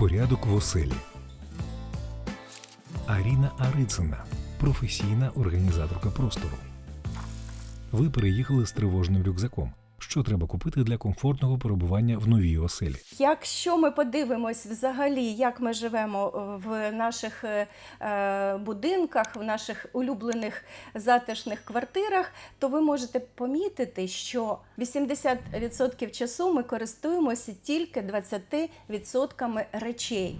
Порядок в оселі. Аріна Арицина, професійна організаторка простору. Ви переїхали з тривожним рюкзаком. Що треба купити для комфортного перебування в новій оселі? Якщо ми подивимось взагалі, як ми живемо в наших е, е, будинках, в наших улюблених затишних квартирах, то ви можете помітити, що 80% часу ми користуємося тільки 20% речей.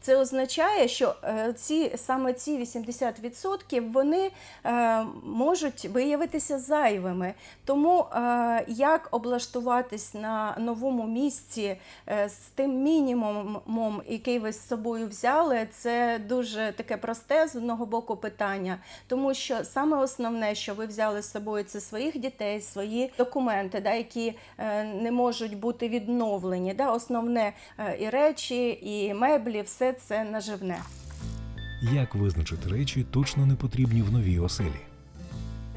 Це означає, що е, ці саме ці 80% вони е, можуть виявитися зайвими. Тому е, як облаштуватись на новому місці з тим мінімумом, який ви з собою взяли, це дуже таке просте з одного боку питання, тому що саме основне, що ви взяли з собою, це своїх дітей, свої документи, да, які не можуть бути відновлені. Да, основне і речі, і меблі, все це наживне. Як визначити речі точно не потрібні в новій оселі?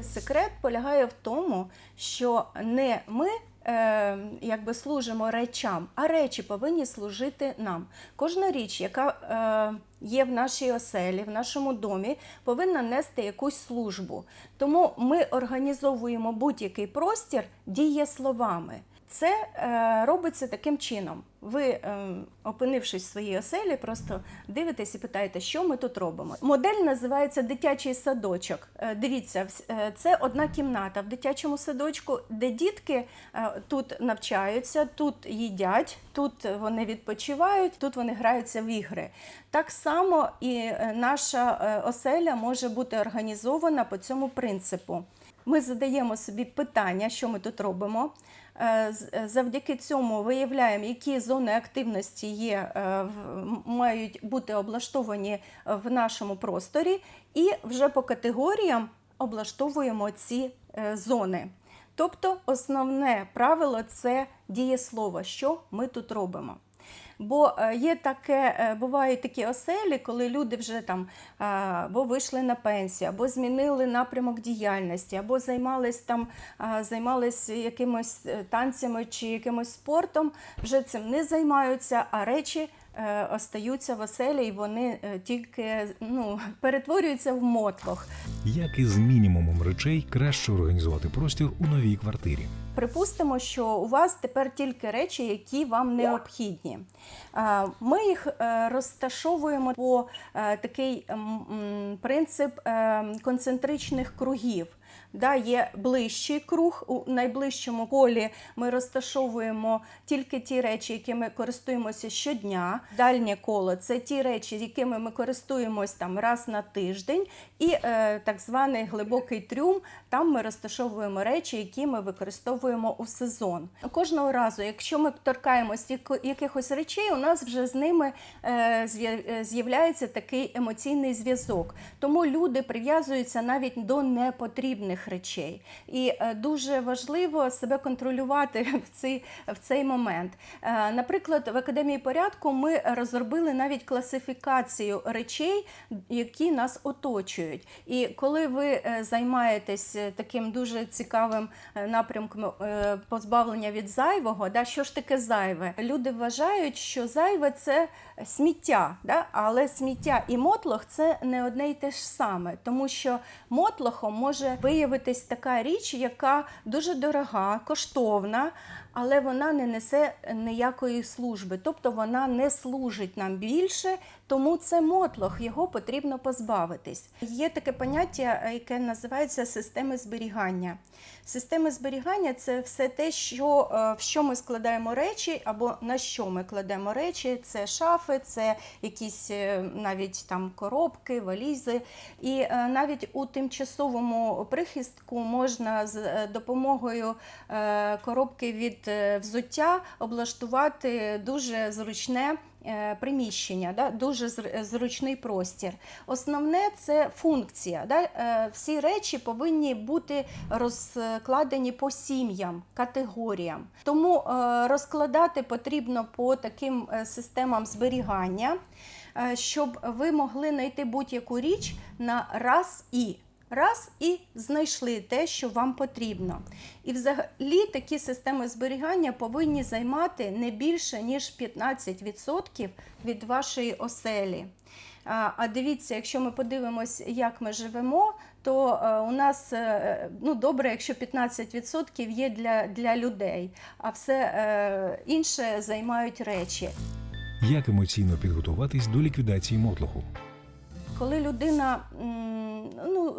Секрет полягає в тому, що не ми е, якби служимо речам, а речі повинні служити нам. Кожна річ, яка е, є в нашій оселі, в нашому домі, повинна нести якусь службу. Тому ми організовуємо будь-який простір дієсловами. Це е, робиться таким чином. Ви, е, опинившись в своїй оселі, просто дивитесь і питаєте, що ми тут робимо. Модель називається дитячий садочок. Е, дивіться, е, це одна кімната в дитячому садочку, де дітки тут навчаються, тут їдять, тут вони відпочивають, тут вони граються в ігри. Так само і наша оселя може бути організована по цьому принципу. Ми задаємо собі питання, що ми тут робимо. Е, е, Завдяки цьому виявляємо, які зони активності є, е, мають бути облаштовані в нашому просторі, і вже по категоріям облаштовуємо ці зони. Тобто основне правило це дієслово, що ми тут робимо. Бо е, є таке, е, бувають такі оселі, коли люди вже там або вийшли на пенсію, або змінили напрямок діяльності, або займались там, займались якимось е, танцями чи якимось спортом, вже цим не займаються, а речі остаються в оселі, і вони е, тільки ну, перетворюються в мотлох. Як із мінімумом речей краще організувати простір у новій квартирі? Припустимо, що у вас тепер тільки речі, які вам необхідні. Е, Ми їх е, розташовуємо по е, такий принцип е, концентричних кругів. Да, є ближчий круг у найближчому колі. Ми розташовуємо тільки ті речі, якими користуємося щодня. Дальнє коло це ті речі, якими ми користуємось там раз на тиждень, і е, так званий глибокий трюм. Там ми розташовуємо речі, які ми використовуємо у сезон. Кожного разу, якщо ми торкаємось якихось речей, у нас вже з ними е, е, з'являється такий емоційний зв'язок. Тому люди прив'язуються навіть до непотрібних речей. І е, дуже важливо себе контролювати в цей, в цей момент. Е, Наприклад, в академії порядку ми розробили навіть класифікацію речей, які нас оточують. І коли ви е, займаєтесь таким дуже цікавим напрямком позбавлення від зайвого, да, що ж таке зайве? Люди вважають, що зайве це сміття, да? але сміття і мотлох це не одне й те ж саме, тому що мотлохом може виявитись така річ, яка дуже дорога, коштовна, але вона не несе ніякої служби, тобто вона не служить нам більше, тому це мотлох, його потрібно позбавитись. Є таке поняття, яке називається системи зберігання. Системи зберігання це все те, що, е, в що ми складаємо речі, або на що ми кладемо речі. Це шафи, це якісь е, навіть там коробки, валізи. І е, навіть у тимчасовому прихистку можна з е, допомогою е, коробки від е, взуття облаштувати дуже зручне. Приміщення, дуже зручний простір. Основне це функція. Всі речі повинні бути розкладені по сім'ям, категоріям. Тому розкладати потрібно по таким системам зберігання, щоб ви могли знайти будь-яку річ на раз і. Раз і знайшли те, що вам потрібно. І взагалі такі системи зберігання повинні займати не більше ніж 15% від вашої оселі. А дивіться, якщо ми подивимось, як ми живемо, то е, у нас е, ну, добре, якщо 15% є для, для людей, а все е, інше займають речі. Як емоційно підготуватись до ліквідації мотлоху? Коли людина м, ну,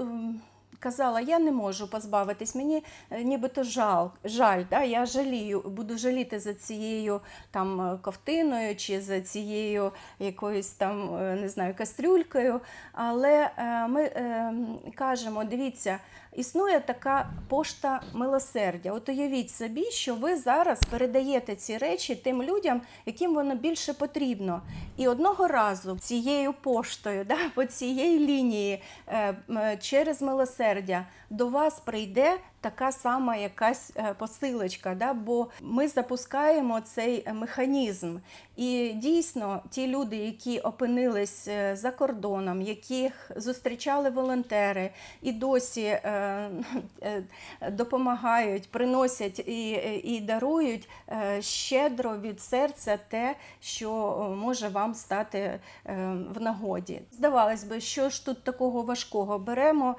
казала, я не можу позбавитись, мені е, нібито жаль, жаль, да? я жалію, буду жаліти за цією там е, ковтиною чи за цією якоюсь там, е, не знаю, кастрюлькою. Але ми е, кажемо, дивіться, існує така пошта милосердя. От уявіть собі, що ви зараз передаєте ці речі тим людям, яким воно більше потрібно. І одного разу цією поштою, да, по цієї лінії е, через милосердя до вас прийде така сама якась е, посилочка, да, бо ми запускаємо цей механізм. І дійсно ті люди, які опинились е, за кордоном, яких зустрічали волонтери і досі е, е, допомагають, приносять і, і дарують щедро від серця те, що може вам стати в нагоді. Здавалось би, що ж тут такого важкого беремо,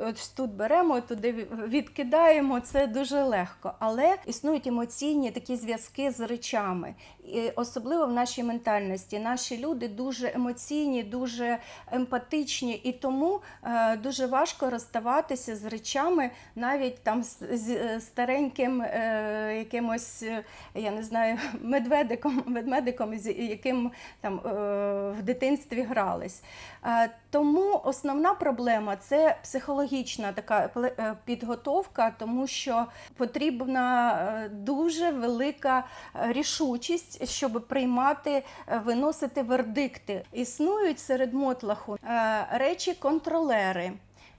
ось тут беремо, туди ві- відкидаємо. Це дуже легко. Але існують емоційні такі зв'язки з речами. І особливо в нашій ментальності. Наші люди дуже емоційні, дуже емпатичні, і тому е, дуже важко розставатися з речами, навіть там з, е, стареньким е, якимось, я не знаю, медведиком, ведмедиком, з яким там в дитинстві грались. Тому основна проблема це психологічна така підготовка, тому що потрібна е, дуже велика е, рішучість, щоб приймати, е, виносити вердикти. Існують серед мотлаху речі контролери.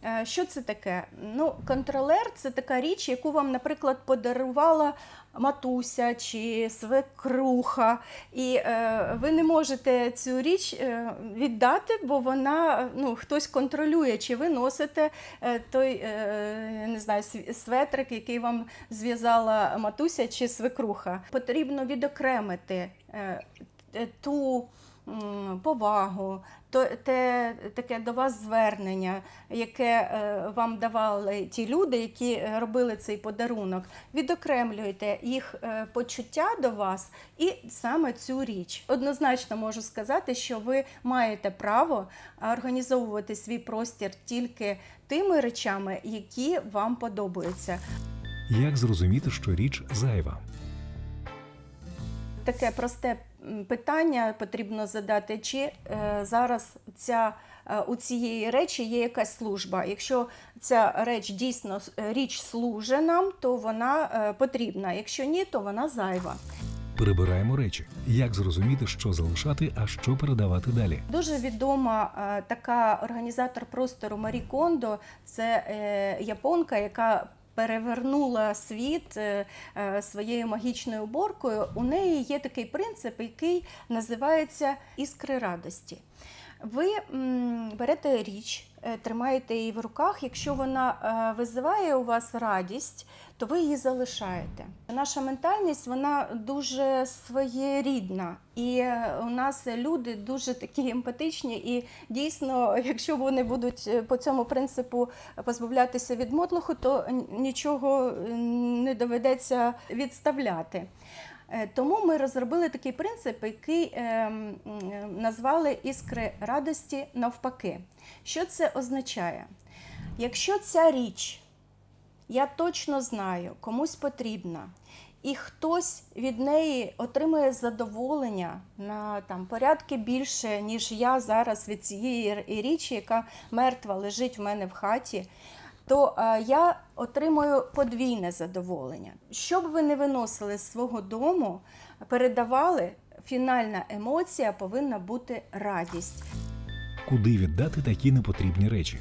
Е, Що це таке? Ну, контролер це така річ, яку вам, наприклад, подарувала матуся чи свекруха, і е, ви не можете цю річ е, віддати, бо вона ну, хтось контролює, чи ви носите е, той е, не знаю, светрик, який вам зв'язала матуся чи свекруха. Потрібно відокремити е, ту повагу, то те таке до вас звернення, яке е, вам давали ті люди, які е, робили цей подарунок. Відокремлюйте їх е, почуття до вас і саме цю річ. Однозначно можу сказати, що ви маєте право організовувати свій простір тільки тими речами, які вам подобаються. Як зрозуміти, що річ зайва? таке просте питання потрібно задати, чи е, зараз ця, е, у цієї речі є якась служба. Якщо ця реч дійсно е, річ служить нам, то вона потрібна. Якщо ні, то вона зайва. Перебираємо речі. Як зрозуміти, що залишати, а що передавати далі? Дуже відома така організатор простору Марі Кондо. Це японка, яка перевернула світ е, е, своєю магічною уборкою. У неї є такий принцип, який називається іскри радості. Ви берете річ, тримаєте її в руках. Якщо вона е, визиває у вас радість, то ви її залишаєте. Наша ментальність вона дуже своєрідна, і е, у нас люди дуже такі емпатичні. І дійсно, якщо вони будуть е, по цьому принципу позбавлятися від мотлуху, то нічого е, не доведеться відставляти. Е, Тому ми розробили такий принцип, який е, м, е, назвали іскри радості навпаки. Що це означає? Якщо ця річ, я точно знаю, комусь потрібна, і хтось від неї отримує задоволення на там, порядки більше, ніж я зараз від цієї річі, яка мертва лежить в мене в хаті, то е, я отримую подвійне задоволення. Що б ви не виносили з свого дому, передавали, фінальна емоція повинна бути радість. Куди віддати такі непотрібні речі?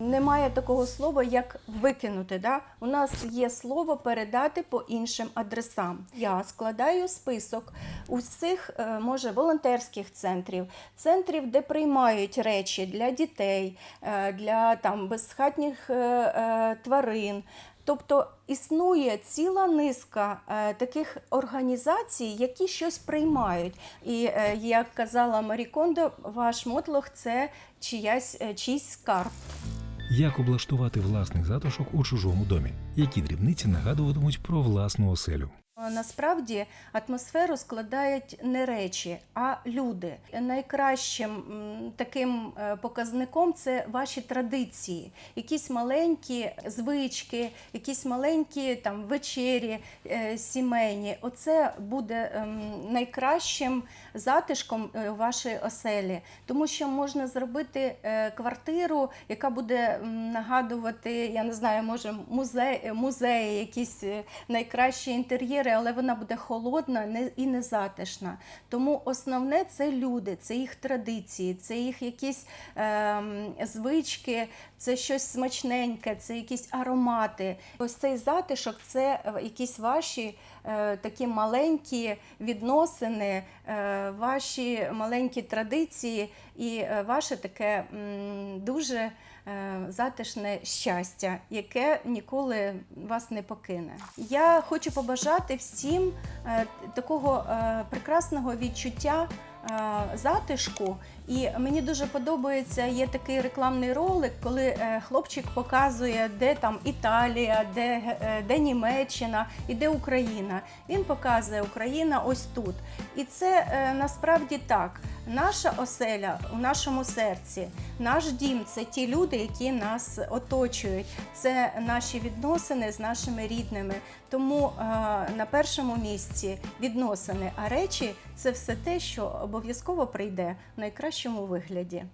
Немає такого слова, як викинути. Да? У нас є слово передати по іншим адресам. Я складаю список усіх, е, може, волонтерських центрів, центрів, де приймають речі для дітей, е, для там безхатніх е, тварин. Тобто існує ціла низка таких організацій, які щось приймають. І як казала Марі Кондо, ваш мотлох це чиясь, чийсь скарб. Як облаштувати власний затишок у чужому домі? Які дрібниці нагадуватимуть про власну оселю? Насправді атмосферу складають не речі, а люди. Найкращим таким е, показником це ваші традиції, якісь маленькі звички, якісь маленькі там вечері е, сімейні. Оце буде ем, найкращим затишком е, вашої оселі, тому що можна зробити е, квартиру, яка буде нагадувати, я не знаю, може музей, музеї, якісь е, найкращі інтер'єри, але вона буде холодна і незатишна. Тому основне це люди, це їх традиції, це їх якісь ем, звички, це щось смачненьке, це якісь аромати. Ось цей затишок це е, якісь ваші е, такі маленькі відносини, е, ваші маленькі традиції і е, ваше таке м, дуже е, затишне щастя, яке ніколи вас не покине. Я хочу побажати всім е, такого е, прекрасного відчуття. е, Затишку, і мені дуже подобається. Є такий рекламний ролик, коли е, хлопчик показує, де там Італія, де, е, де Німеччина і де Україна. Він показує Україна ось тут. І це е, насправді так. Наша оселя у нашому серці, наш дім це ті люди, які нас оточують. Це наші відносини з нашими рідними. Тому е, на першому місці відносини, а речі це все те, що обов'язково прийде в найкращому вигляді.